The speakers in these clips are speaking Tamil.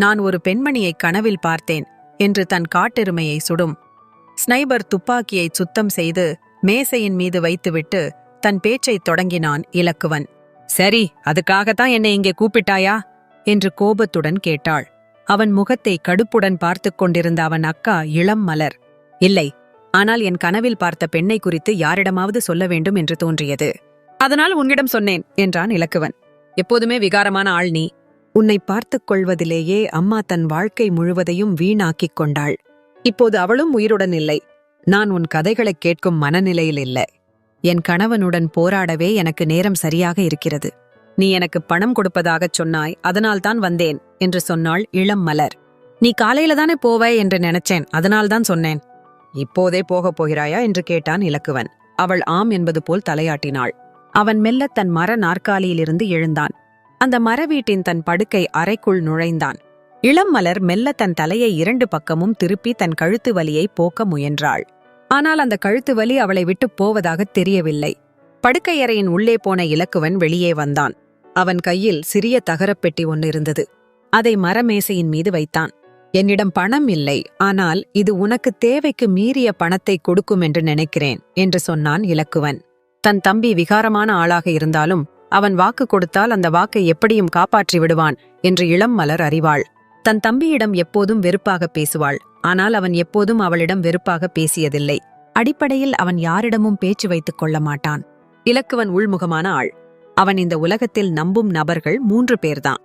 நான் ஒரு பெண்மணியை கனவில் பார்த்தேன் என்று தன் காட்டெருமையை சுடும். ஸ்னைபர் துப்பாக்கியை சுத்தம் செய்து மேசையின் மீது வைத்துவிட்டு தன் பேச்சைத் தொடங்கினான் இலக்குவன். சரி அதுக்காகத்தான் என்னை இங்கே கூப்பிட்டாயா? என்று கோபத்துடன் கேட்டாள். அவன் முகத்தை கடுப்புடன் பார்த்துக் கொண்டிருந்த அவன் அக்கா இளம் மலர். இல்லை ஆனால் என் கனவில் பார்த்த பெண்ணை குறித்து யாரிடமாவது சொல்ல வேண்டும் என்று தோன்றியது. அதனால் உன்னிடம் சொன்னேன் என்றான் இலக்குவன். எப்போதுமே விகாரமான ஆள் நீ. உன்னை பார்த்துக் கொள்வதிலேயே அம்மா தன் வாழ்க்கை முழுவதையும் வீணாக்கிக் கொண்டாள். இப்போது அவளும் உயிருடன் இல்லை. நான் உன் கதைகளைக் கேட்கும் மனநிலையில் இல்லை. என் கணவனுடன் போராடவே எனக்கு நேரம் சரியாக இருக்கிறது. நீ எனக்கு பணம் கொடுப்பதாகச் சொன்னாய் அதனால்தான் வந்தேன் என்று சொன்னாள் இளம் மலர். நீ காலையில தானே போவாய் என்று நினைச்சேன் அதனால்தான் சொன்னேன். இப்போதே போகப் போகிறாயா? என்று கேட்டான் இலக்குவன். அவள் ஆம் என்பது போல் தலையாட்டினாள். அவன் மெல்ல தன் மர நாற்காலியிலிருந்து எழுந்தான். அந்த மர வீட்டின் தன் படுக்கை அறைக்குள் நுழைந்தான். இளம் மலர் மெல்ல தன் தலையை இரண்டு பக்கமும் திருப்பி தன் கழுத்து வலியை போக்க முயன்றாள். ஆனால் அந்த கழுத்து வலி அவளை விட்டு போவதாகத் தெரியவில்லை. படுக்கையறையின் உள்ளே போன இலக்குவன் வெளியே வந்தான். அவன் கையில் சிறிய தகரப்பெட்டி ஒன்று இருந்தது. அதை மரமேசையின் மீது வைத்தான். என்னிடம் பணம் இல்லை. ஆனால் இது உனக்கு தேவைக்கு மீறிய பணத்தை கொடுக்கும் என்று நினைக்கிறேன் என்று சொன்னான் இலக்குவன். தன் தம்பி விகாரமான ஆளாக இருந்தாலும் அவன் வாக்கு கொடுத்தால் அந்த வாக்கை எப்படியும் காப்பாற்றி விடுவான் என்று இளம் மலர் அறிவாள். தன் தம்பியிடம் எப்போதும் வெறுப்பாக பேசுவாள். ஆனால் அவன் எப்போதும் அவளிடம் வெறுப்பாக பேசியதில்லை. அடிப்படையில் அவன் யாரிடமும் பேச்சு வைத்துக் கொள்ள மாட்டான். இலக்குவன் உள்முகமான ஆள். அவன் இந்த உலகத்தில் நம்பும் நபர்கள் மூன்று பேர்தான்.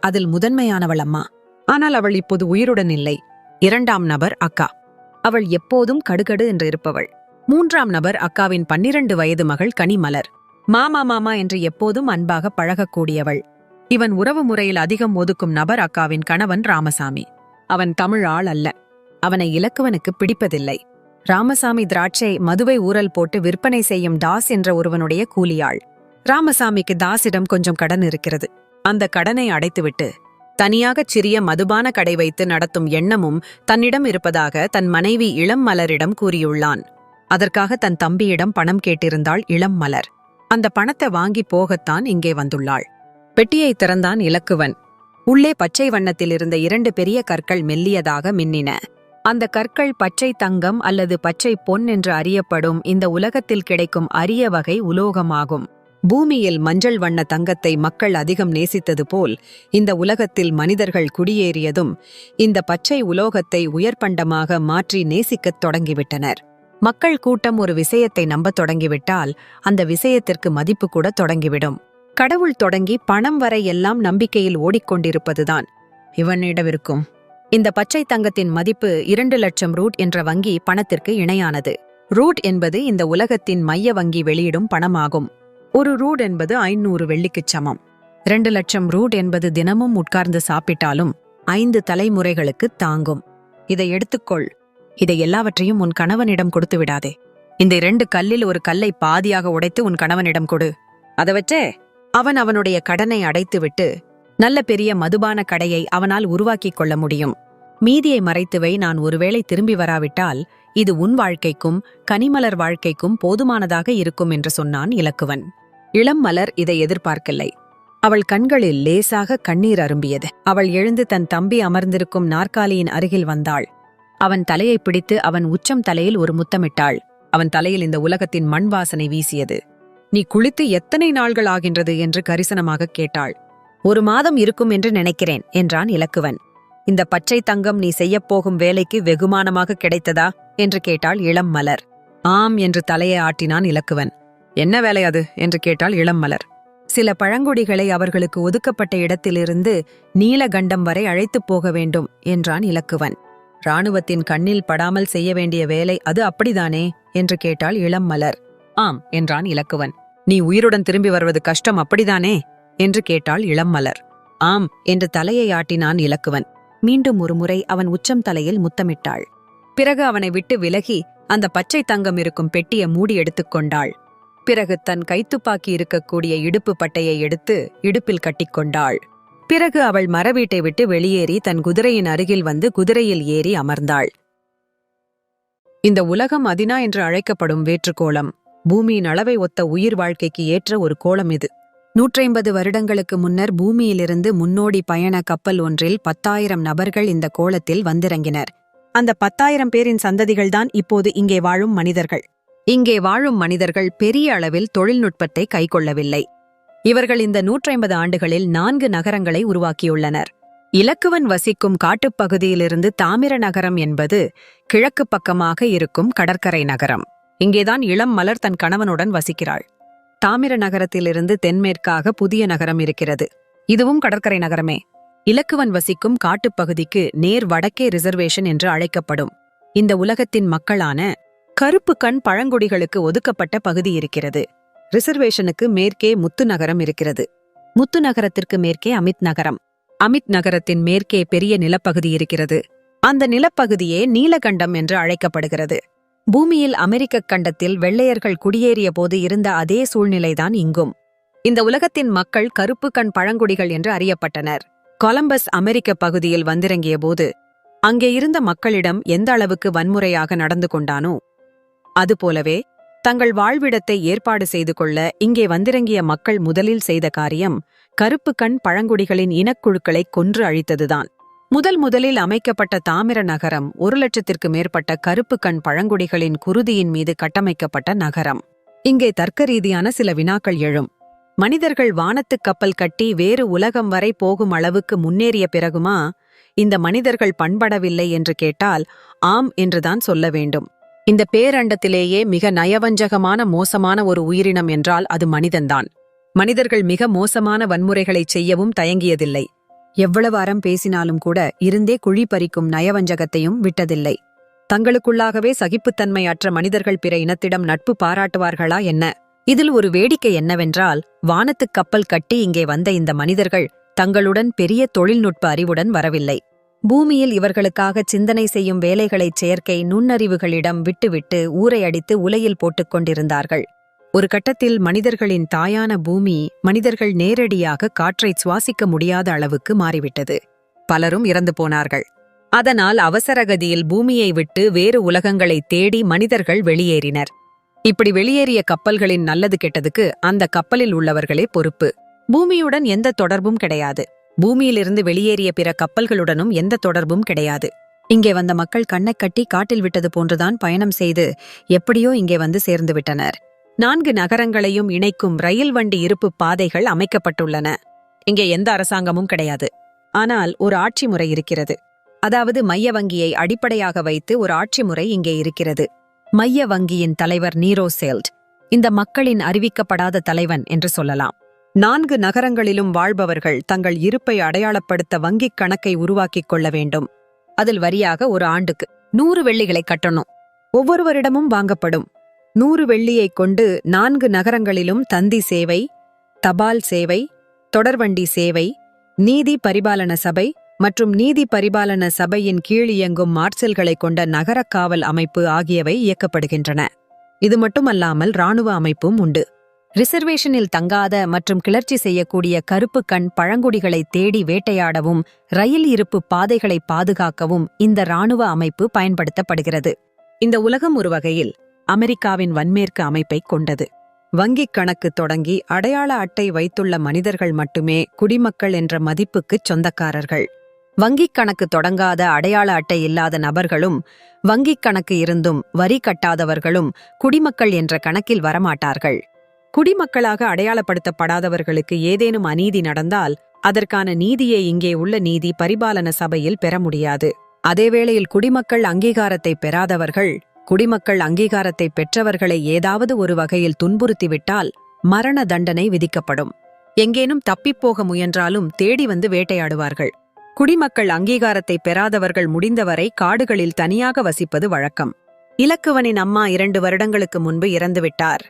அதில் முதன்மையானவள் அம்மா. ஆனால் அவள் இப்போது உயிருடன் இல்லை. இரண்டாம் நபர் அக்கா. அவள் எப்போதும் கடுகடு என்று இருப்பவள். மூன்றாம் நபர் அக்காவின் பன்னிரண்டு வயது மகள் கனிமலர். மாமா மாமா என்று எப்போதும் அன்பாக பழகக்கூடியவள். இவன் உறவு முறையில் அதிகம் ஒதுக்கும் நபர் அக்காவின் கணவன் ராமசாமி. அவன் தமிழ் ஆள் அல்ல. அவனை இலக்குவனுக்கு பிடிப்பதில்லை. ராமசாமி திராட்சை மதுவை ஊறல் போட்டு விற்பனை செய்யும் தாஸ் என்ற ஒருவனுடைய கூலியாள். ராமசாமிக்கு தாஸிடம் கொஞ்சம் கடன் இருக்கிறது. அந்த கடனை அடைத்துவிட்டு தனியாகச் சிறிய மதுபான கடை வைத்து நடத்தும் எண்ணமும் தன்னிடம் இருப்பதாக தன் மனைவி இளம் மலரிடம் கூறியுள்ளான். அதற்காக தன் தம்பியிடம் பணம் கேட்டிருந்தாள் இளம் மலர். அந்த பணத்தை வாங்கி போகத்தான் இங்கே வந்துள்ளாள். பெட்டியை திறந்தான் இலக்குவன். உள்ளே பச்சை வண்ணத்தில் இருந்த இரண்டு பெரிய கற்கள் மெல்லியதாக மின்னின. அந்த கற்கள் பச்சை தங்கம் அல்லது பச்சை பொன் என்று அறியப்படும் இந்த உலகத்தில் கிடைக்கும் அரிய வகை உலோகமாகும். பூமியில் மஞ்சள் வண்ண தங்கத்தை மக்கள் அதிகம் நேசித்தது போல் இந்த உலகத்தில் மனிதர்கள் குடியேறியதும் இந்த பச்சை உலோகத்தை உயர்பண்டமாக மாற்றி நேசிக்கத் தொடங்கிவிட்டனர். மக்கள் கூட்டம் ஒரு விஷயத்தை நம்பத் தொடங்கிவிட்டால் அந்த விஷயத்திற்கு மதிப்பு கூட தொடங்கிவிடும். கடவுள் தொடங்கி பணம் வரை எல்லாம் நம்பிக்கையில் ஓடிக்கொண்டிருப்பதுதான் இவனிடவிருக்கும். இந்த பச்சை தங்கத்தின் மதிப்பு இரண்டு லட்சம் ரூட் என்ற வங்கி பணத்திற்கு இணையானது. ரூட் என்பது இந்த உலகத்தின் மைய வங்கி வெளியிடும் பணமாகும். ஒரு ரூட் என்பது ஐநூறு வெள்ளிக்குச் சமம். இரண்டு லட்சம் ரூட் என்பது தினமும் உட்கார்ந்து சாப்பிட்டாலும் ஐந்து தலைமுறைகளுக்கு தாங்கும். இதை எடுத்துக்கொள். இதை எல்லாவற்றையும் உன் கணவனிடம் கொடுத்து விடாதே. இந்த இரண்டு கல்லில் ஒரு கல்லை பாதியாக உடைத்து உன் கணவனிடம் கொடு. அதை வச்சே அவன் அவனுடைய கடனை அடைத்துவிட்டு நல்ல பெரிய மதுபான கடையை அவனால் உருவாக்கிக் கொள்ள முடியும். மீதியை மறைத்துவை நான் ஒருவேளை திரும்பி வராவிட்டால் இது உன் வாழ்க்கைக்கும் கனிமலர் வாழ்க்கைக்கும் போதுமானதாக இருக்கும் என்று சொன்னான் இலக்குவன். இளம் மலர் இதை எதிர்பார்க்கலை. அவள் கண்களில் லேசாக கண்ணீர் அரும்பியது. அவள் எழுந்து தன் தம்பி அமர்ந்திருக்கும் நாற்காலியின் அருகில் வந்தாள். அவன் தலையை பிடித்து அவன் உச்சம் தலையில் ஒரு முத்தமிட்டாள். அவன் தலையில் இந்த உலகத்தின் மண் வாசனை வீசியது. நீ குளித்து எத்தனை நாள்கள் ஆகின்றது? என்று கரிசனமாக கேட்டாள். ஒரு மாதம் இருக்கும் என்று நினைக்கிறேன் என்றான் இலக்குவன். இந்த பச்சை தங்கம் நீ செய்யப் போகும் வேலைக்கு வெகுமானமாக கிடைத்ததா? என்று கேட்டாள் இளம் மலர். ஆம் என்று தலையை ஆட்டினான் இலக்குவன். என்ன வேலை அது? என்று கேட்டாள் இளம் மலர். சில பழங்குடிகளை அவர்களுக்கு ஒதுக்கப்பட்ட இடத்திலிருந்து நீலகண்டம் வரை அழைத்துப் போக வேண்டும் என்றான் இலக்குவன். ராணுவத்தின் கண்ணில் படாமல் செய்ய வேண்டிய வேலை அது அப்படிதானே? என்று கேட்டாள் இளம் மலர். ஆம் என்றான் இலக்குவன். நீ உயிருடன் திரும்பி வருவது கஷ்டம் அப்படிதானே? என்று கேட்டாள் இளம் மலர். ஆம் என்று தலையை ஆட்டினான் இலக்குவன். மீண்டும் ஒருமுறை அவன் உச்சம் தலையில் முத்தமிட்டாள். பிறகு அவனை விட்டு விலகி அந்த பச்சை தங்கம் இருக்கும் பெட்டியை மூடி எடுத்துக்கொண்டாள் பிறகு தன் கைத்துப்பாக்கி இருக்கக்கூடிய இடுப்பு பட்டையை எடுத்து இடுப்பில் கட்டிக்கொண்டாள் பிறகு அவள் மரவீட்டை விட்டு வெளியேறி தன் குதிரையின் அருகில் வந்து குதிரையில் ஏறி அமர்ந்தாள். இந்த உலகம் அதினா என்று அழைக்கப்படும் வேற்றுக்கோளம். பூமியின் அளவை ஒத்த உயிர் வாழ்க்கைக்கு ஏற்ற ஒரு கோளம் இது. நூற்றைம்பது வருடங்களுக்கு முன்னர் பூமியிலிருந்து முன்னோடி பயண கப்பல் ஒன்றில் பத்தாயிரம் நபர்கள் இந்த கோளத்தில் வந்திறங்கினர். அந்த பத்தாயிரம் பேரின் சந்ததிகள்தான் இப்போது இங்கே வாழும் மனிதர்கள். இங்கே வாழும் மனிதர்கள் பெரிய அளவில் தொழில்நுட்பத்தை கைக்கொள்ளவில்லை. இவர்கள் இந்த நூற்றைம்பது ஆண்டுகளில் நான்கு நகரங்களை உருவாக்கியுள்ளனர். இலக்குவன் வசிக்கும் காட்டுப்பகுதியிலிருந்து தாமிர நகரம் என்பது கிழக்கு பக்கமாக இருக்கும் கடற்கரை நகரம். இங்கேதான் இளம் மலர் தன் கணவனுடன் வசிக்கிறாள். தாமிர நகரத்திலிருந்து தென்மேற்காக புதிய நகரம் இருக்கிறது. இதுவும் கடற்கரை நகரமே. இலக்குவன் வசிக்கும் காட்டுப்பகுதிக்கு நேர் வடக்கே ரிசர்வேஷன் என்று அழைக்கப்படும். இந்த உலகத்தின் மக்களான கருப்பு கண் பழங்குடிகளுக்கு ஒதுக்கப்பட்ட பகுதி இருக்கிறது. ரிசர்வேஷனுக்கு மேற்கே முத்து நகரம் இருக்கிறது. முத்து நகரத்திற்கு மேற்கே அமித் நகரம். அமித் நகரத்தின் மேற்கே பெரிய நிலப்பகுதி இருக்கிறது. அந்த நிலப்பகுதியே நீலகண்டம் என்று அழைக்கப்படுகிறது. பூமியில் அமெரிக்க கண்டத்தில் வெள்ளையர்கள் குடியேறிய போது இருந்த அதே சூழ்நிலைதான் இங்கும். இந்த உலகத்தின் மக்கள் கருப்பு கண் பழங்குடிகள் என்று அறியப்பட்டனர். கொலம்பஸ் அமெரிக்க பகுதியில் வந்திறங்கிய போது அங்கே இருந்த மக்களிடம் எந்த அளவுக்கு வன்முறையாக நடந்து கொண்டானோ அதுபோலவே தங்கள் வாழ்விடத்தை ஏற்பாடு செய்து கொள்ள இங்கே வந்திறங்கிய மக்கள் முதலில் செய்த காரியம் கருப்பு கண் பழங்குடிகளின் இனக்குழுக்களை கொன்று அழித்ததுதான். முதல் முதலில் அமைக்கப்பட்ட தாமிர நகரம் ஒரு லட்சத்திற்கு மேற்பட்ட கருப்பு கண் பழங்குடிகளின் குருதியின் மீது கட்டமைக்கப்பட்ட நகரம். இங்கே தர்க்க ரீதியான சில வினாக்கள் எழும். மனிதர்கள் வானத்துக் கப்பல் கட்டி வேறு உலகம் வரை போகும் அளவுக்கு முன்னேறிய பிறகுமா? இந்த மனிதர்கள் பண்படவில்லை என்று கேட்டால் ஆம் என்றுதான் சொல்ல வேண்டும். இந்த பேரண்டத்திலேயே மிக நயவஞ்சகமான மோசமான ஒரு உயிரினம் என்றால் அது மனிதன்தான். மனிதர்கள் மிக மோசமான வன்முறைகளைச் செய்யவும் தயங்கியதில்லை. எவ்வளவு அறம் பேசினாலும் கூட இருந்தே குழி பறிக்கும் நயவஞ்சகத்தையும் விட்டதில்லை. தங்களுக்குள்ளாகவே சகிப்புத்தன்மை அற்ற மனிதர்கள் பிற இனத்திடம் நட்பு பாராட்டுவார்களா என்ன? இதில் ஒரு வேடிக்கை என்னவென்றால் வானத்துக் கப்பல் கட்டி இங்கே வந்த இந்த மனிதர்கள் தங்களுடன் பெரிய தொழில்நுட்ப அறிவுடன் வரவில்லை. பூமியில் இவர்களுக்காக சிந்தனை செய்யும் வேலைகளைச் செயற்கை நுண்ணறிவுகளிடம் விட்டுவிட்டு ஊரை அடித்து உலையில் போட்டுக் கொண்டிருந்தார்கள். ஒரு கட்டத்தில் மனிதர்களின் தாயான பூமி மனிதர்கள் நேரடியாக காற்றை சுவாசிக்க முடியாத அளவுக்கு மாறிவிட்டது. பலரும் இறந்து போனார்கள். அதனால் அவசரகதியில் பூமியை விட்டு வேறு உலகங்களை தேடி மனிதர்கள் வெளியேறினர். இப்படி வெளியேறிய கப்பல்களின் நல்லது கெட்டதுக்கு அந்த கப்பலில் உள்ளவர்களே பொறுப்பு. பூமியுடன் எந்த தொடர்பும் கிடையாது. பூமியிலிருந்து வெளியேறிய பிற கப்பல்களுடனும் எந்த தொடர்பும் கிடையாது. இங்கே வந்த மக்கள் கண்ணை கட்டி காட்டில் விட்டது போன்றுதான் பயணம் செய்து எப்படியோ இங்கே வந்து சேர்ந்து விட்டனர். நான்கு நகரங்களையும் இணைக்கும் ரயில் வண்டி இருப்பு பாதைகள் அமைக்கப்பட்டுள்ளன. இங்கே எந்த அரசாங்கமும் கிடையாது. ஆனால் ஒரு ஆட்சி முறை இருக்கிறது. அதாவது மைய வங்கியை அடிப்படையாக வைத்து ஒரு ஆட்சி முறை இங்கே இருக்கிறது. மைய வங்கியின் தலைவர் நீரோ சேல்ட் இந்த மக்களின் அறிவிக்கப்படாத தலைவன் என்று சொல்லலாம். நான்கு நகரங்களிலும் வாழ்பவர்கள் தங்கள் இருப்பை அடையாளப்படுத்த வங்கிக் கணக்கை உருவாக்கிக் கொள்ள வேண்டும். அதில் வரியாக ஒரு ஆண்டுக்கு நூறு வெள்ளிகளை கட்டணும். ஒவ்வொருவரிடமும் வாங்கப்படும். நூறு வெள்ளியைக் கொண்டு நான்கு நகரங்களிலும் தந்தி சேவை தபால் சேவை தொடர்வண்டி சேவை நீதி பரிபாலன சபை மற்றும் நீதி பரிபாலன சபையின் கீழ் இயங்கும் மார்சல்களை கொண்ட நகரக் காவல் அமைப்பு ஆகியவை இயக்கப்படுகின்றன. இது மட்டுமல்லாமல் இராணுவ அமைப்பும் உண்டு. ரிசர்வேஷனில் தங்காத மற்றும் கிளர்ச்சி செய்யக்கூடிய கருப்பு கண் பழங்குடிகளை தேடி வேட்டையாடவும் ரயில் இருப்பு பாதைகளை பாதுகாக்கவும் இந்த இராணுவ அமைப்பு பயன்படுத்தப்படுகிறது. இந்த உலகம் ஒரு வகையில் அமெரிக்காவின் வன்மேற்கு அமைப்பைக் கொண்டது. வங்கிக் கணக்கு தொடங்கி அடையாள அட்டை வைத்துள்ள மனிதர்கள் மட்டுமே குடிமக்கள் என்ற மதிப்புக்குச் சொந்தக்காரர்கள். வங்கிக் கணக்கு தொடங்காத அடையாள அட்டை இல்லாத நபர்களும் வங்கிக் கணக்கு இருந்தும் வரி கட்டாதவர்களும் குடிமக்கள் என்ற கணக்கில் வரமாட்டார்கள். குடிமக்களாக அடையாளப்படுத்தப்படாதவர்களுக்கு ஏதேனும் அநீதி நடந்தால் அதற்கான நீதியை இங்கே உள்ள நீதி பரிபாலன சபையில் பெற முடியாது. அதேவேளையில் குடிமக்கள் அங்கீகாரத்தை பெறாதவர்கள் குடிமக்கள் அங்கீகாரத்தை பெற்றவர்களை ஏதாவது ஒரு வகையில் துன்புறுத்திவிட்டால் மரண தண்டனை விதிக்கப்படும். எங்கேனும் தப்பிப்போக முயன்றாலும் தேடி வந்து வேட்டையாடுவார்கள். குடிமக்கள் அங்கீகாரத்தை பெறாதவர்கள் முடிந்தவரை காடுகளில் தனியாக வசிப்பது வழக்கம். இலக்குவனின் அம்மா இரண்டு வருடங்களுக்கு முன்பு இறந்துவிட்டார்.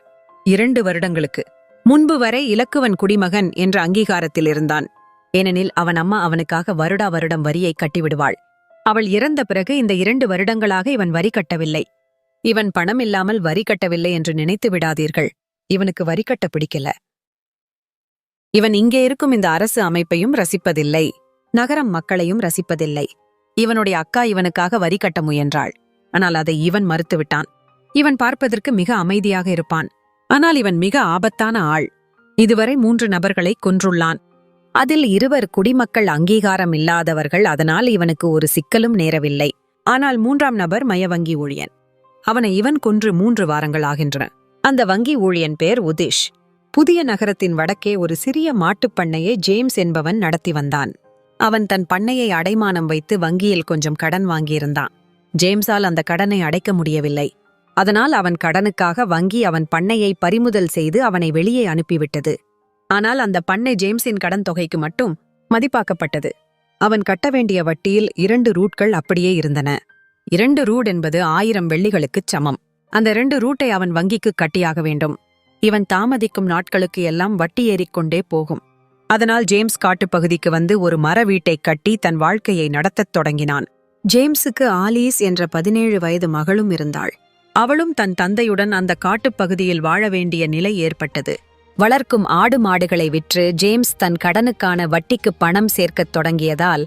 இரண்டு வருடங்களுக்கு. முன்பு வரை இலக்குவன் குடிமகன் என்ற அங்கீகாரத்தில் இருந்தான். ஏனெனில் அவன் அம்மா அவனுக்காக வருடா வருடம் வரியை கட்டிவிடுவாள். அவள் இறந்த பிறகு இந்த இரண்டு வருடங்களாக இவன் வரி கட்டவில்லை. இவன் பணம் இல்லாமல் வரி கட்டவில்லை என்று நினைத்து விடாதீர்கள். இவனுக்கு வரி கட்ட பிடிக்கல. இவன் இங்கே இருக்கும் இந்த அரசு அமைப்பையும் ரசிப்பதில்லை. நகரம் மக்களையும் ரசிப்பதில்லை. இவனுடைய அக்கா இவனுக்காக வரி கட்ட முயன்றாள். ஆனால் அதை இவன் மறுத்துவிட்டான். இவன் பார்ப்பதற்கு மிக அமைதியாக இருப்பான். ஆனால் இவன் மிக ஆபத்தான ஆள். இதுவரை மூன்று நபர்களை கொன்றுள்ளான். அதில் இருவர் குடிமக்கள் அங்கீகாரம் இல்லாதவர்கள் அதனால் இவனுக்கு ஒரு சிக்கலும் நேரவில்லை. ஆனால் மூன்றாம் நபர் மயவங்கி ஊழியன். அவனை இவன் கொன்று மூன்று வாரங்கள் ஆகின்றன. அந்த வங்கி ஊழியன் பேர் உதிஷ். புதிய நகரத்தின் வடக்கே ஒரு சிறிய மாட்டுப் பண்ணையை ஜேம்ஸ் என்பவன் நடத்தி வந்தான். அவன் தன் பண்ணையை அடைமானம் வைத்து வங்கியில் கொஞ்சம் கடன் வாங்கியிருந்தான். ஜேம்ஸால் அந்த கடனை அடைக்க முடியவில்லை. அதனால் அவன் கடனுக்காக வங்கி அவன் பண்ணையை பறிமுதல் செய்து அவனை வெளியே அனுப்பிவிட்டது. ஆனால் அந்த பண்ணை ஜேம்ஸின் கடன் தொகைக்கு மட்டும் மதிப்பாக்கப்பட்டது. அவன் கட்ட வேண்டிய வட்டியில் இரண்டு ரூட்கள் அப்படியே இருந்தன. இரண்டு ரூட் என்பது ஆயிரம் வெள்ளிகளுக்குச் சமம். அந்த ரெண்டு ரூட்டை அவன் வங்கிக்கு கட்டியாக வேண்டும். இவன் தாமதிக்கும் நாட்களுக்கு எல்லாம் வட்டி ஏறிக்கொண்டே போகும். அதனால் ஜேம்ஸ் காட்டுப்பகுதிக்கு வந்து ஒரு மர வீட்டை கட்டி தன் வாழ்க்கையை நடத்தத் தொடங்கினான். ஜேம்ஸுக்கு ஆலீஸ் என்ற பதினேழு வயது மகளும் இருந்தாள். அவளும் தன் தந்தையுடன் அந்த காட்டுப்பகுதியில் வாழ வேண்டிய நிலை ஏற்பட்டது. வளர்க்கும் ஆடு மாடுகளை விற்று ஜேம்ஸ் தன் கடனுக்கான வட்டிக்கு பணம் சேர்க்கத் தொடங்கியதால்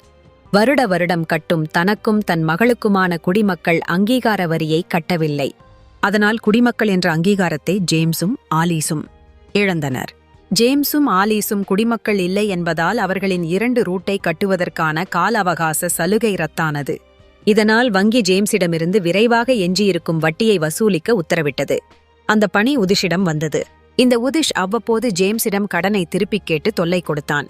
வருட வருடம் கட்டும் தனக்கும் தன் மகளுக்குமான குடிமக்கள் அங்கீகார வரியை கட்டவில்லை. அதனால் குடிமக்கள் என்ற அங்கீகாரத்தை ஜேம்ஸும் ஆலீஸும் இழந்தனர். ஜேம்ஸும் ஆலீஸும் குடிமக்கள் இல்லை என்பதால் அவர்களின் இரண்டு ரூட்டை கட்டுவதற்கான கால அவகாச சலுகை ரத்தானது. இதனால் வங்கி ஜேம்ஸிடமிருந்து விரைவாக எஞ்சியிருக்கும் வட்டியை வசூலிக்க உத்தரவிட்டது. அந்த பணி உதிஷிடம் வந்தது. இந்த உதிஷ் அவ்வப்போது ஜேம்ஸிடம் கடனை திருப்பிக் கேட்டு தொல்லை கொடுத்தான்.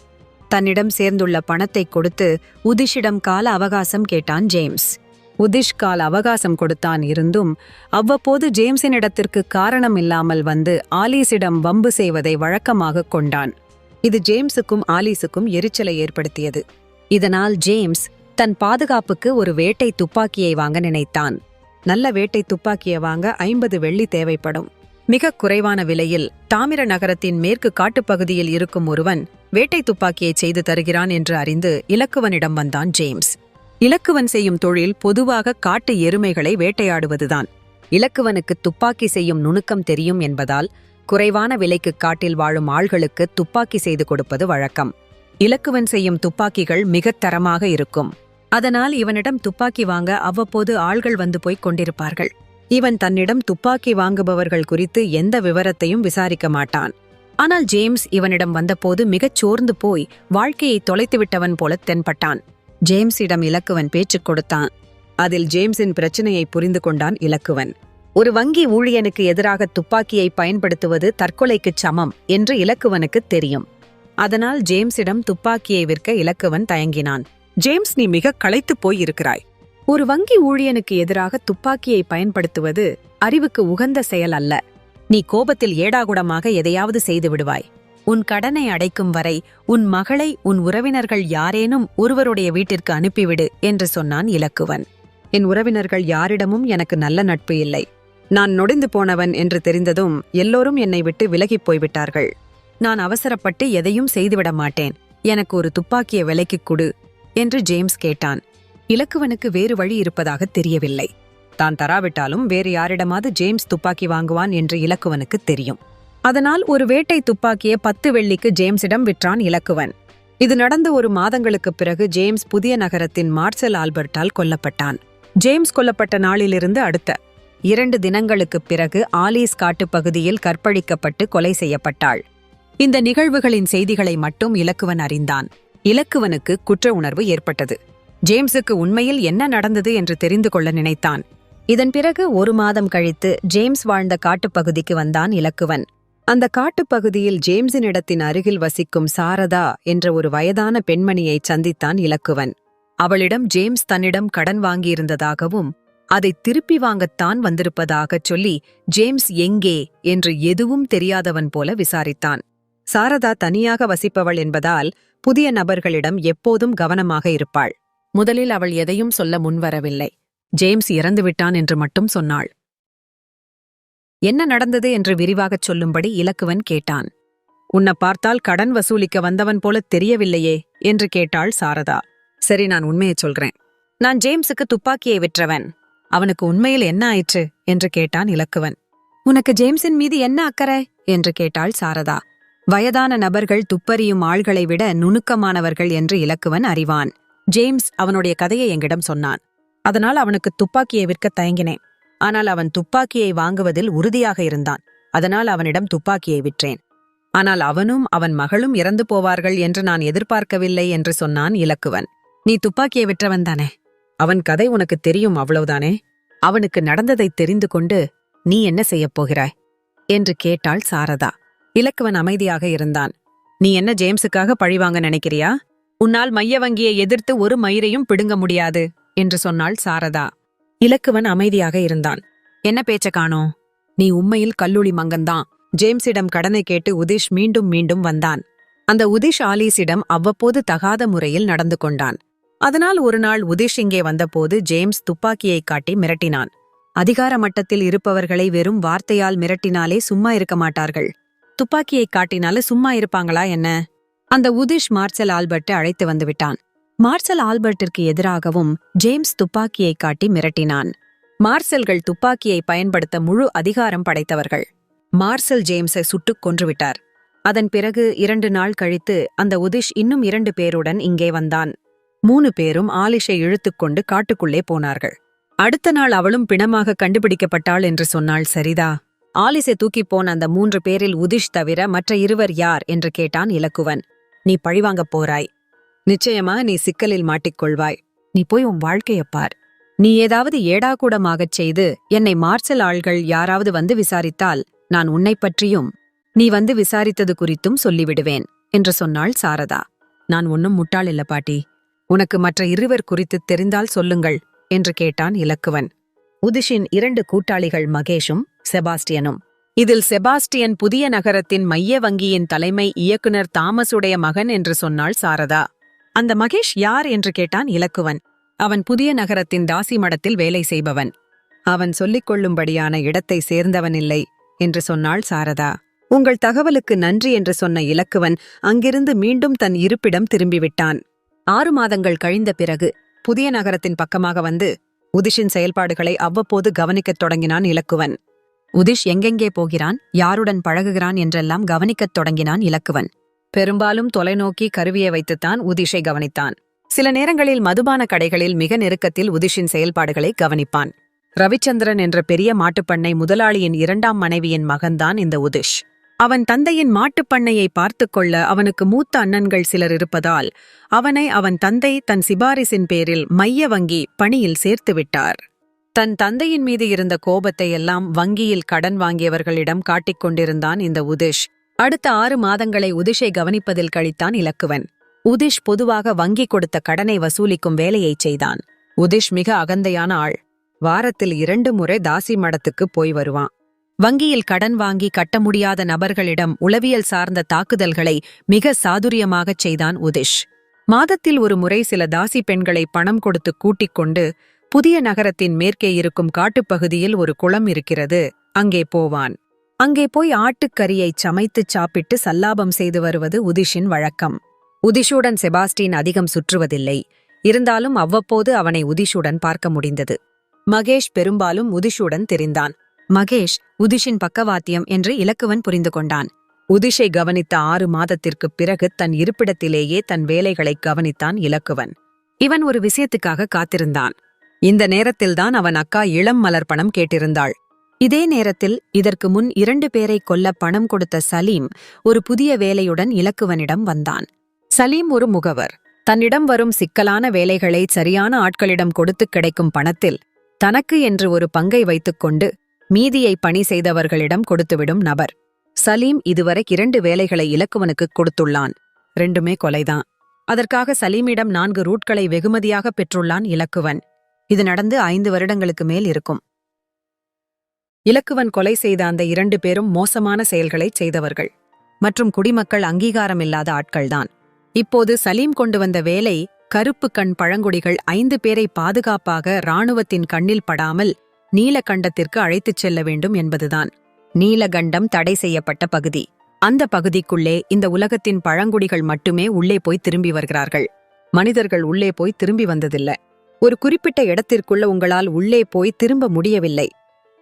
தன்னிடம் சேர்ந்துள்ள பணத்தை கொடுத்து உதிஷிடம் கால அவகாசம் கேட்டான் ஜேம்ஸ். உதிஷ் கால அவகாசம் கொடுத்தான் இருந்தும் அவ்வப்போது ஜேம்ஸினிடத்திற்கு காரணம் இல்லாமல் வந்து ஆலீஸிடம் வம்பு செய்வதை வழக்கமாகக் கொண்டான். இது ஜேம்ஸுக்கும் ஆலீஸுக்கும் எரிச்சலை ஏற்படுத்தியது. இதனால் ஜேம்ஸ் தன் பாதுகாப்புக்கு ஒரு வேட்டை துப்பாக்கியை வாங்க நினைத்தான். நல்ல வேட்டை துப்பாக்கியை வாங்க ஐம்பது வெள்ளி தேவைப்படும். மிக குறைவான விலையில் தாமிர நகரத்தின் மேற்கு காட்டுப்பகுதியில் இருக்கும் ஒருவன் வேட்டை துப்பாக்கியை செய்து தருகிறான் என்று அறிந்து இலக்குவனிடம் வந்தான் ஜேம்ஸ். இலக்குவன் செய்யும் தொழில் பொதுவாக காட்டு எருமைகளை வேட்டையாடுவதுதான். இலக்குவனுக்கு துப்பாக்கி செய்யும் நுணுக்கம் தெரியும் என்பதால் குறைவான விலைக்கு காட்டில் வாழும் ஆள்களுக்கு துப்பாக்கி செய்து கொடுப்பது வழக்கம். இலக்குவன் செய்யும் துப்பாக்கிகள் மிகத் தரமாக இருக்கும். அதனால் இவனிடம் துப்பாக்கி வாங்க அவ்வப்போது ஆள்கள் வந்து போய்க் கொண்டிருப்பார்கள். இவன் தன்னிடம் துப்பாக்கி வாங்குபவர்கள் குறித்து எந்த விவரத்தையும் விசாரிக்க மாட்டான். ஆனால் ஜேம்ஸ் இவனிடம் வந்தபோது மிகச் சோர்ந்து போய் வாழ்க்கையை தொலைத்துவிட்டவன் போல தென்பட்டான். ஜேம்ஸிடம் இலக்குவன் பேச்சுக் கொடுத்தான். அதில் ஜேம்ஸின் பிரச்சனையை புரிந்து கொண்டான் இலக்குவன். ஒரு வங்கி ஊழியனுக்கு எதிராக துப்பாக்கியை பயன்படுத்துவது தற்கொலைக்குச் சமம் என்று இலக்குவனுக்கு தெரியும். அதனால் ஜேம்ஸிடம் துப்பாக்கியை விற்க இலக்குவன் தயங்கினான். ஜேம்ஸ் நீ மிக களைத்துப் போய் இருக்கிறாய் ஒரு வங்கி ஊழியனுக்கு எதிராக துப்பாக்கியை பயன்படுத்துவது அறிவுக்கு உகந்த செயல் அல்ல. நீ கோபத்தில் ஏடாகுடமாக எதையாவது செய்து விடுவாய். உன் கடனை அடைக்கும் வரை உன் மகளை உன் உறவினர்கள் யாரேனும் ஒருவருடைய வீட்டிற்கு அனுப்பிவிடு என்று சொன்னான் இலக்குவன். என் உறவினர்கள் யாரிடமும் எனக்கு நல்ல நட்பு இல்லை. நான் நொடிந்து போனவன் என்று தெரிந்ததும் எல்லோரும் என்னை விட்டு விலகிப் போய்விட்டார்கள். நான் அவசரப்பட்டு எதையும் செய்துவிட மாட்டேன். எனக்கு ஒரு துப்பாக்கிய விலைக்குக் கொடு என்று ஜேம்ஸ் கேட்டான். இலக்குவனுக்கு வேறு வழி இருப்பதாக தெரியவில்லை. தான் தராவிட்டாலும் வேறு யாரிடமாவது ஜேம்ஸ் துப்பாக்கி வாங்குவான் என்று இலக்குவனுக்கு தெரியும். அதனால் ஒரு வேட்டை துப்பாக்கியை பத்து வெள்ளிக்கு ஜேம்ஸிடம் விற்றான் இலக்குவன். இது நடந்த ஒரு மாதங்களுக்குப் பிறகு ஜேம்ஸ் புதிய நகரத்தின் மார்சல் ஆல்பர்ட்டால் கொல்லப்பட்டான். ஜேம்ஸ் கொல்லப்பட்ட நாளிலிருந்து அடுத்த இரண்டு தினங்களுக்குப் பிறகு ஆலீஸ் காட்டுப் பகுதியில் கற்பழிக்கப்பட்டு கொலை செய்யப்பட்டாள். இந்த நிகழ்வுகளின் செய்திகளை மட்டும் இலக்குவன் அறிந்தான். இலக்குவனுக்கு குற்ற உணர்வு ஏற்பட்டது. ஜேம்ஸுக்கு உண்மையில் என்ன நடந்தது என்று தெரிந்து கொள்ள நினைத்தான். இதன் பிறகு ஒரு மாதம் கழித்து ஜேம்ஸ் வாழ்ந்த காட்டுப்பகுதிக்கு வந்தான் இலக்குவன். அந்த காட்டுப்பகுதியில் ஜேம்ஸின் இடத்தின் அருகில் வசிக்கும் சாரதா என்ற ஒரு வயதான பெண்மணியை சந்தித்தான் இலக்குவன். அவளிடம் ஜேம்ஸ் தன்னிடம் கடன் வாங்கியிருந்ததாகவும் அதை திருப்பி வாங்கத்தான் வந்திருப்பதாகச் சொல்லி ஜேம்ஸ் எங்கே? என்று எதுவும் தெரியாதவன் போல விசாரித்தான். சாரதா தனியாக வசிப்பவள் என்பதால் புதிய நபர்களிடம் எப்போதும் கவனமாக இருப்பாள். முதலில் அவள் எதையும் சொல்ல முன்வரவில்லை. ஜேம்ஸ் இறந்துவிட்டான் என்று மட்டும் சொன்னாள். என்ன நடந்தது? என்று விரிவாகச் சொல்லும்படி இலக்குவன் கேட்டான். உன்னை பார்த்தால் கடன் வசூலிக்க வந்தவன் போல தெரியவில்லையே என்று கேட்டாள் சாரதா. சரி நான் உண்மையை சொல்றேன் நான் ஜேம்ஸுக்கு துப்பாக்கியை விற்றவன். அவனுக்கு உண்மையில் என்ன ஆயிற்று? என்று கேட்டான் இலக்குவன். உனக்கு ஜேம்ஸின் மீது என்ன அக்கறை? என்று கேட்டாள் சாரதா. வயதான நபர்கள் துப்பறியும் ஆள்களை விட நுணுக்கமானவர்கள் என்று இலக்குவன் அறிவான். ஜேம்ஸ் அவனுடைய கதையை எங்கிடம் சொன்னான். அதனால் அவனுக்கு துப்பாக்கியை விற்க தயங்கினேன். ஆனால் அவன் துப்பாக்கியை வாங்குவதில் உறுதியாக இருந்தான். அதனால் அவனிடம் துப்பாக்கியை விற்றேன். ஆனால் அவனும் அவன் மகளும் இறந்து போவார்கள் என்று நான் எதிர்பார்க்கவில்லை என்று சொன்னான் இலக்குவன். நீ துப்பாக்கியை விற்றவன் தானே? அவன் கதை உனக்கு தெரியும் அவ்வளவுதானே? அவனுக்கு நடந்ததை தெரிந்து கொண்டு நீ என்ன செய்யப் போகிறாய்? என்று கேட்டாள் சாரதா. இலக்குவன் அமைதியாக இருந்தான். நீ என்ன ஜேம்ஸுக்காக பழிவாங்க நினைக்கிறியா? உன்னால் மைய வங்கியை எதிர்த்து ஒரு மயிரையும் பிடுங்க முடியாது என்று சொன்னாள் சாரதா. இலக்குவன் அமைதியாக இருந்தான். என்ன பேச்ச காணோம்? நீ உண்மையில் கல்லூரி மங்கன்தான். ஜேம்ஸிடம் கடனை கேட்டு உதிஷ் மீண்டும் மீண்டும் வந்தான். அந்த உதிஷ் ஆலீஸிடம் அவ்வப்போது தகாத முறையில் நடந்து கொண்டான். அதனால் ஒரு நாள் உதிஷ் இங்கே வந்தபோது ஜேம்ஸ் துப்பாக்கியை காட்டி மிரட்டினான். அதிகார மட்டத்தில் இருப்பவர்களை வெறும் வார்த்தையால் மிரட்டினாலே சும்மா இருக்க மாட்டார்கள். துப்பாக்கியை காட்டினால சும்மா இருப்பாங்களா என்ன? அந்த உதிஷ் மார்சல் ஆல்பர்ட்டை அழைத்து வந்து விட்டான். மார்சல் ஆல்பர்ட்டிற்கு எதிராகவும் ஜேம்ஸ் துப்பாக்கியை காட்டி மிரட்டினான். மார்சல்கள் துப்பாக்கியை பயன்படுத்த முழு அதிகாரம் படைத்தவர்கள். மார்சல் ஜேம்ஸை சுட்டுக் கொன்றுவிட்டார் அதன் பிறகு இரண்டு நாள் கழித்து அந்த உதிஷ் இன்னும் இரண்டு பேருடன் இங்கே வந்தான். மூணு பேரும் ஆலிஷை இழுத்துக்கொண்டு காட்டுக்குள்ளே போனார்கள். அடுத்த நாள் அவளும் பிணமாக கண்டுபிடிக்கப்பட்டாள் என்று சொன்னாள் சரிதா? ஆலிசை தூக்கிப் போன அந்த மூன்று பேரில் உதிஷ் தவிர மற்ற இருவர் யார் என்று கேட்டான் இலக்குவன். நீ பழிவாங்கப் போறாய். நிச்சயமா நீ சிக்கலில் மாட்டிக்கொள்வாய். நீ போய் உன் வாழ்க்கையப் பார். நீ ஏதாவது ஏடாகூடமாகச் செய்து என்னை மார்சல் ஆள்கள் யாராவது வந்து விசாரித்தால் நான் உன்னைப் பற்றியும் நீ வந்து விசாரித்தது குறித்தும் சொல்லிவிடுவேன் என்று சொன்னாள் சாரதா. நான் ஒன்னும் முட்டாள் இல்ல பாட்டி. உனக்கு மற்ற இருவர் குறித்து தெரிந்தால் சொல்லுங்கள் என்று கேட்டான் இலக்குவன். உதிஷின் இரண்டு கூட்டாளிகள் மகேஷும் செபாஸ்டியனும். இதில் செபாஸ்டியன் புதிய நகரத்தின் மைய வங்கியின் தலைமை இயக்குனர் தாமஸுடைய மகன் என்று சொன்னாள் சாரதா. அந்த மகேஷ் யார் என்று கேட்டான் இலக்குவன். அவன் புதிய நகரத்தின் தாசி மடத்தில் வேலை செய்பவன். அவன் சொல்லிக் கொள்ளும்படியான இடத்தை சேர்ந்தவனில்லை என்று சொன்னாள் சாரதா. உங்கள் தகவலுக்கு நன்றி என்று சொன்ன இலக்குவன் அங்கிருந்து மீண்டும் தன் இருப்பிடம் திரும்பிவிட்டான். ஆறு மாதங்கள் கழிந்த பிறகு புதிய நகரத்தின் பக்கமாக வந்து உதிஷின் செயல்பாடுகளை அவ்வப்போது கவனிக்கத் தொடங்கினான் இலக்குவன். உதிஷ் எங்கெங்கே போகிறான் யாருடன் பழகுகிறான் என்றெல்லாம் கவனிக்கத் தொடங்கினான் இலக்குவன். பெரும்பாலும் தொலைநோக்கி கருவியை வைத்துத்தான் உதிஷை கவனித்தான். சில நேரங்களில் மதுபான கடைகளில் மிக நெருக்கத்தில் உதிஷின் செயல்பாடுகளை கவனிப்பான். ரவிச்சந்திரன் என்ற பெரிய மாட்டுப்பண்ணை முதலாளியின் இரண்டாம் மனைவியின் மகன்தான் இந்த உதிஷ். அவன் தந்தையின் மாட்டுப்பண்ணையை பார்த்துக் கொள்ள அவனுக்கு மூத்த அண்ணன்கள் சிலர் இருப்பதால் அவனை அவன் தந்தை தன் சிபாரிசின் பேரில் மைய வங்கி பணியில் சேர்த்து விட்டார் தன் தந்தையின் மீது இருந்த கோபத்தை எல்லாம் வங்கியில் கடன் வாங்கியவர்களிடம் காட்டிக் கொண்டிருந்தான் இந்த உதிஷ். அடுத்த ஆறு மாதங்களை உதிஷை கவனிப்பதில் கழித்தான் இலக்குவன். உதிஷ் பொதுவாக வங்கி கொடுத்த கடனை வசூலிக்கும் வேலையைச் செய்தான். உதிஷ் மிக அகந்தையான ஆள். வாரத்தில் இரண்டு முறை தாசி மடத்துக்கு போய் வருவான். வங்கியில் கடன் வாங்கி கட்ட முடியாத நபர்களிடம் உளவியல் சார்ந்த தாக்குதல்களை மிக சாதுரியமாகச் செய்தான் உதிஷ். மாதத்தில் ஒரு முறை சில தாசி பெண்களை பணம் கொடுத்து கூட்டிக் கொண்டு புதிய நகரத்தின் மேற்கே இருக்கும் காட்டுப்பகுதியில் ஒரு குளம் இருக்கிறது. அங்கே போவான். அங்கே போய் ஆட்டுக்கறியை சமைத்துச் சாப்பிட்டு சல்லாபம் செய்து வருவது உதிஷின் வழக்கம். உதிஷுடன் செபாஸ்டின் அதிகம் சுற்றுவதில்லை. இருந்தாலும் அவ்வப்போது அவனை உதிஷுடன் பார்க்க முடிந்தது. மகேஷ் பெரும்பாலும் உதிஷுடன் தெரிந்தான். மகேஷ் உதிஷின் பக்கவாத்தியம் என்று இலக்குவன் புரிந்து கொண்டான். உதிஷை கவனித்த ஆறு மாதத்திற்குப் பிறகு தன் இருப்பிடத்திலேயே தன் வேலைகளை கவனித்தான் இலக்குவன். இவன் ஒரு விஷயத்துக்காக காத்திருந்தான். இந்த நேரத்தில்தான் அவன் அக்கா இளம் மலர் பணம் கேட்டிருந்தாள். இதே நேரத்தில் இதற்கு முன் இரண்டு பேரை கொல்ல பணம் கொடுத்த சலீம் ஒரு புதிய வேலையுடன் இலக்குவனிடம் வந்தான். சலீம் ஒரு முகவர். தன்னிடம் வரும் சிக்கலான வேலைகளை சரியான ஆட்களிடம் கொடுத்து கிடைக்கும் பணத்தில் தனக்கு என்று ஒரு பங்கை வைத்துக்கொண்டு மீதியை பணி செய்தவர்களிடம் கொடுத்துவிடும் நபர். சலீம் இதுவரை இரண்டு வேலைகளை இலக்குவனுக்கு கொடுத்துள்ளான். ரெண்டுமே கொலைதான். அதற்காக சலீமிடம் நான்கு ரூட்களை வெகுமதியாக பெற்றுள்ளான் இலக்குவன். இது நடந்து ஐந்து வருடங்களுக்கு மேல் இருக்கும். இலக்குவன் கொலை செய்த அந்த இரண்டு பேரும் மோசமான செயல்களைச் செய்தவர்கள். மற்றும் குடிமக்கள் அங்கீகாரமில்லாத ஆட்கள்தான். இப்போது சலீம் கொண்டு வந்த வேலை கருப்பு கண் பழங்குடிகள் ஐந்து பேரை பாதுகாப்பாக இராணுவத்தின் கண்ணில் படாமல் நீலகண்டத்திற்கு அழைத்துச் செல்ல வேண்டும் என்பதுதான் நீலகண்டம் தடை செய்யப்பட்ட பகுதி. அந்த பகுதிக்குள்ளே இந்த உலகத்தின் பழங்குடிகள் மட்டுமே உள்ளே போய் திரும்பி வருகிறார்கள். மனிதர்கள் உள்ளே போய் திரும்பி வந்ததில்லை. ஒரு குறிப்பிட்ட இடத்திற்குள்ள உங்களால் உள்ளே போய் திரும்ப முடியவில்லை.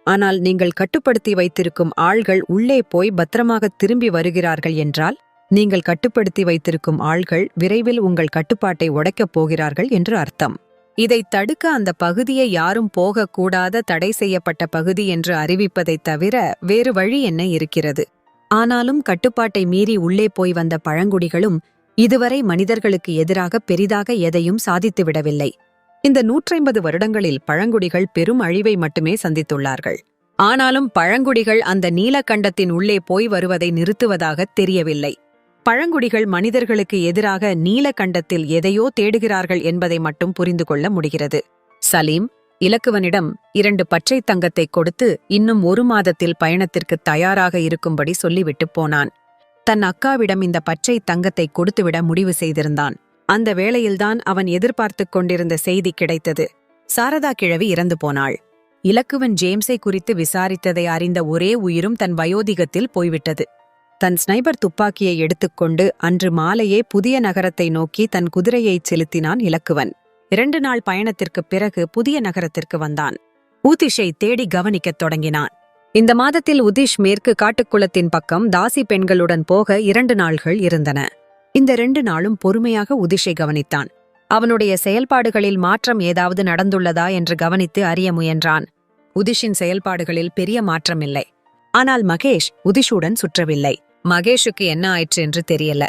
ஆனால் நீங்கள் கட்டுப்படுத்தி வைத்திருக்கும் ஆள்கள் உள்ளே போய் பத்திரமாக திரும்பி வருகிறார்கள் என்றால் நீங்கள் கட்டுப்படுத்தி வைத்திருக்கும் ஆள்கள் விரைவில் உங்கள் கட்டுப்பாட்டை உடைக்கப் போகிறார்கள் என்று அர்த்தம். இதை தடுக்க அந்த பகுதியை யாரும் போகக்கூடாத தடை செய்யப்பட்ட பகுதி என்று அறிவிப்பதைத் தவிர வேறு வழி என்ன இருக்கிறது? ஆனாலும் கட்டுப்பாட்டை மீறி உள்ளே போய் வந்த பழங்குடிகளும் இதுவரை மனிதர்களுக்கு எதிராக பெரிதாக எதையும் சாதித்துவிடவில்லை. இந்த நூற்றைம்பது வருடங்களில் பழங்குடிகள் பெரும் அழிவை மட்டுமே சந்தித்துள்ளார்கள். ஆனாலும் பழங்குடிகள் அந்த நீலக்கண்டத்தின் உள்ளே போய் வருவதை நிறுத்துவதாக தெரியவில்லை. பழங்குடிகள் மனிதர்களுக்கு எதிராக நீலக்கண்டத்தில் எதையோ தேடுகிறார்கள் என்பதை மட்டும் புரிந்து கொள்ள முடிகிறது. சலீம் இலக்குவனிடம் இரண்டு பச்சை தங்கத்தை கொடுத்து இன்னும் ஒரு மாதத்தில் பயணத்திற்கு தயாராக இருக்கும்படி சொல்லிவிட்டு போனான். தன் அக்காவிடம் இந்த பச்சை தங்கத்தை கொடுத்துவிட முடிவு செய்திருந்தான். அந்த வேளையில்தான் அவன் எதிர்பார்த்துக் கொண்டிருந்த செய்தி கிடைத்தது. சாரதா கிழவி இறந்து போனாள். இலக்குவன் ஜேம்ஸை குறித்து விசாரித்ததை அறிந்த ஒரே உயிரும் தன் வயோதிகத்தில் போய்விட்டது. தன் ஸ்னைபர் துப்பாக்கியை எடுத்துக்கொண்டு அன்று மாலையே புதிய நகரத்தை நோக்கி தன் குதிரையைச் செலுத்தினான் இலக்குவன். இரண்டு நாள் பயணத்திற்குப் பிறகு புதிய நகரத்திற்கு வந்தான். ஊதிஷை தேடி கவனிக்கத் தொடங்கினான். இந்த மாதத்தில் உதிஷ் மேற்கு காட்டுக்குளத்தின் பக்கம் தாசி பெண்களுடன் போக இரண்டு நாள்கள் இருந்தன. இந்த ரெண்டு நாளும் பொறுமையாக உதிஷை கவனித்தான். அவனுடைய செயல்பாடுகளில் மாற்றம் ஏதாவது நடந்துள்ளதா என்று கவனித்து அறிய முயன்றான். உதிஷின் செயல்பாடுகளில் பெரிய மாற்றமில்லை. ஆனால் மகேஷ் உதிஷுடன் சுற்றவில்லை. மகேஷுக்கு என்ன ஆயிற்று என்று தெரியல.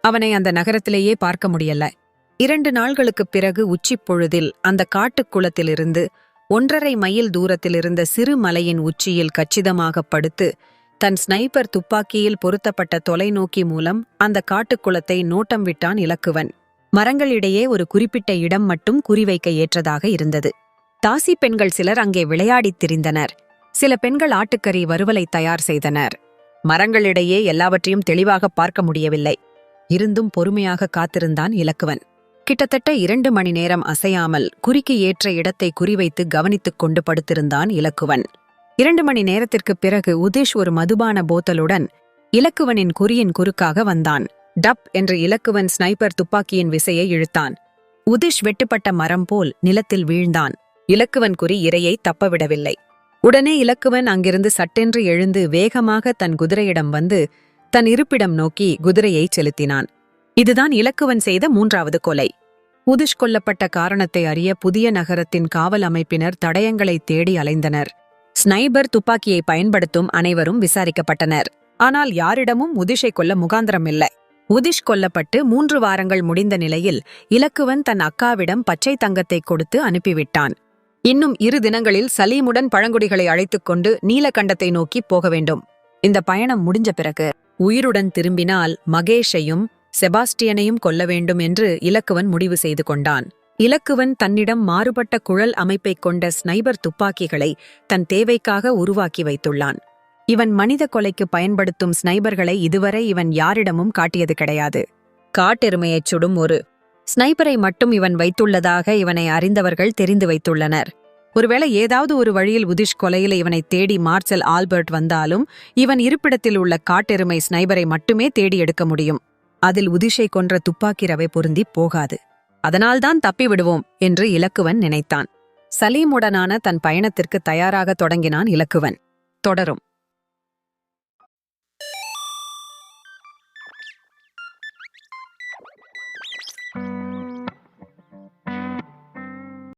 அவனை அந்த நகரத்திலேயே பார்க்க முடியல. இரண்டு நாள்களுக்குப் பிறகு உச்சிப்பொழுதில் அந்த காட்டுக்குளத்திலிருந்து ஒன்றரை மைல் தூரத்தில் இருந்த சிறு மலையின் உச்சியில் கச்சிதமாக படுத்து தன் ஸ்னைப்பர் துப்பாக்கியில் பொருத்தப்பட்ட தொலைநோக்கி மூலம் அந்த காட்டுக்குளத்தை நோட்டம் விட்டான் இலக்குவன். மரங்களிடையே ஒரு குறிப்பிட்ட இடம் மட்டும் குறிவைக்க ஏற்றதாக இருந்தது. தாசி பெண்கள் சிலர் அங்கே விளையாடித் திரிந்தனர். சில பெண்கள் ஆட்டுக்கறி வறுவலை தயார் செய்தனர். மரங்களிடையே எல்லாவற்றையும் தெளிவாக பார்க்க முடியவில்லை. இருந்தும் பொறுமையாக காத்திருந்தான் இலக்குவன். கிட்டத்தட்ட இரண்டு மணி நேரம் அசையாமல் குறிக்கு ஏற்ற இடத்தை குறிவைத்து கவனித்துக் கொண்டு படுத்திருந்தான் இலக்குவன். இரண்டு மணி நேரத்திற்குப் பிறகு உதேஷ் ஒரு மதுபான போத்தலுடன் இலக்குவனின் குறியின் குறுக்காக வந்தான். டப் என்று இலக்குவன் ஸ்னைப்பர் துப்பாக்கியின் விசையை இழுத்தான். உதிஷ் வெட்டுப்பட்ட மரம் போல் நிலத்தில் வீழ்ந்தான். இலக்குவன் குறி இரையை தப்பவிடவில்லை. உடனே இலக்குவன் அங்கிருந்து சட்டென்று எழுந்து வேகமாக தன் குதிரையிடம் வந்து தன் இருப்பிடம் நோக்கி குதிரையை செலுத்தினான். இதுதான் இலக்குவன் செய்த மூன்றாவது கொலை. உதிஷ் கொல்லப்பட்ட காரணத்தை அறிய புதிய நகரத்தின் காவல் அமைப்பினர் தடயங்களை தேடி அலைந்தனர். ஸ்னைபர் துப்பாக்கியை பயன்படுத்தும் அனைவரும் விசாரிக்கப்பட்டனர். ஆனால் யாரிடமும் உதிஷை கொல்ல முகாந்திரம் இல்லை. உதிஷ் கொல்லப்பட்டு மூன்று வாரங்கள் முடிந்த நிலையில் இலக்குவன் தன் அக்காவிடம் பச்சை தங்கத்தை கொடுத்து அனுப்பிவிட்டான். இன்னும் இரு தினங்களில் சலீமுடன் பழங்குடிகளை அழைத்துக் கொண்டு நீலகண்டத்தை நோக்கி போக வேண்டும். இந்த பயணம் முடிஞ்ச பிறகு உயிருடன் திரும்பினால் மகேஷையும் செபாஸ்டியனையும் கொல்ல வேண்டும் என்று இலக்குவன் முடிவு செய்து கொண்டான். இலக்குவன் தன்னிடம் மாறுபட்ட குழல் அமைப்பைக் கொண்ட ஸ்னைபர் துப்பாக்கிகளை தன் தேவைக்காக உருவாக்கி வைத்துள்ளான். இவன் மனித கொலைக்கு பயன்படுத்தும் ஸ்னைபர்களை இதுவரை இவன் யாரிடமும் காட்டியது கிடையாது. காட்டெருமையைச் சுடும் ஒரு ஸ்னைபரை மட்டும் இவன் வைத்துள்ளதாக இவனை அறிந்தவர்கள் தெரிந்து வைத்துள்ளனர். ஒருவேளை ஏதாவது ஒரு வழியில் உதிஷ் கொலையில் இவனை தேடி மார்சல் ஆல்பர்ட் வந்தாலும் இவன் இருப்பிடத்தில் உள்ள காட்டெருமை ஸ்னைபரை மட்டுமே தேடி எடுக்க முடியும். அதில் உதிஷை கொன்ற துப்பாக்கி ரவை பொருந்தி போகாது. அதனால்தான் தப்பிவிடுவோம் என்று இலக்குவன் நினைத்தான். சலீமுடனான தன் பயணத்திற்கு தயாராக தொடங்கினான் இலக்குவன். தொடரும்.